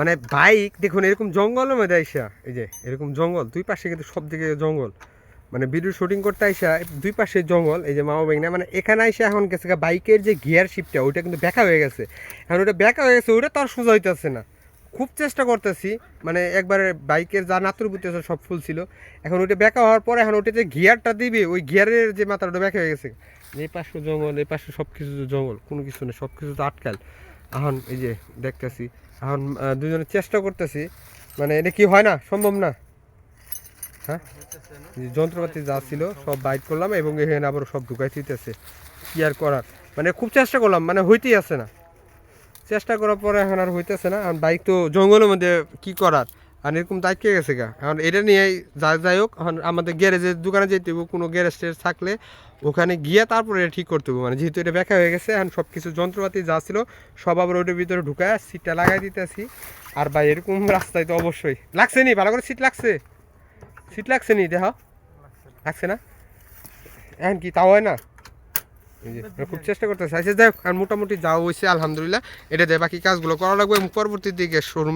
মানে বাইক, দেখুন, এরকম জঙ্গলের মধ্যে আইসা? এই যে, এরকম জঙ্গল, দুই পাশে কিন্তু সব দিকে জঙ্গল। মানে ভিডিও শুটিং করতে আইসা, দুই পাশে জঙ্গল, এই যে মামা বাইক না মানে এখানে আইসা এখন গেছে বাইকের যে গিয়ার শিপটা ওইটা কিন্তু ব্যাকা হয়ে গেছে। এখন ওটা ব্যাকা হয়ে গেছে ওটা তো আর সোজা হইতেছে না। খুব চেষ্টা করতেছি মানে একবারে বাইকের যা নাতুর আছে, সব ফুল ছিল। এখন ওইটা ব্যাকা হওয়ার পরে এখন ওইটা যে গিয়ারটা দিবে, ওই গিয়ারের যে মাথাটা ওটা ব্যাকা হয়ে গেছে। এই পাশে জঙ্গল, এই পাশে সব কিছু জঙ্গল, কোনো কিছু নেই সব কিছু তো আটকাল। এখন এই যে দেখতেছি, এখন দুজনে চেষ্টা করতেছি মানে এটা কি হয় না, সম্ভব না? হ্যাঁ? যন্ত্রপাতি যা ছিল সব বাইট করলাম এবং এখানে আবার সব ঢুকাই দিতেছে। কি আর করার? মানে খুব চেষ্টা করলাম মানে হইতেই আছে না। চেষ্টা করার পরে এখন আর হইতেছে না, এখন বাইক তো জঙ্গলের মধ্যে কি করার? আর এরকম দায়িত্ব গেছে গা। এখন এটা নিয়ে যা যাই হোক, এখন আমাদের গ্যারেজের দোকানে যেতে হবে কোনো গ্যারেজ থাকলে ওখানে গিয়ে তারপরে এটা ঠিক করতে হবে মানে যেহেতু এটা ব্যাখ্যা হয়ে গেছে, এখন সব কিছু যন্ত্রপাতি যা ছিল সব আবার ওটার ভিতরে ঢুকায় সিটটা লাগাই দিতেছি। আর ভাই, এরকম রাস্তায় তো অবশ্যই। লাগছে নি? ভালো করে সিট লাগছে? সিট লাগছে নি? দেখ লাগছে না? এখন কি তাও হয় না? খুব চেষ্টা করতেছি। আচ্ছা যাই হোক আর মোটামুটি যাওয়া হয়েছে আলহামদুলিল্লাহ। এটা দিয়ে বাকি কাজগুলো করা লাগবে পরবর্তী দিকে শোরুমে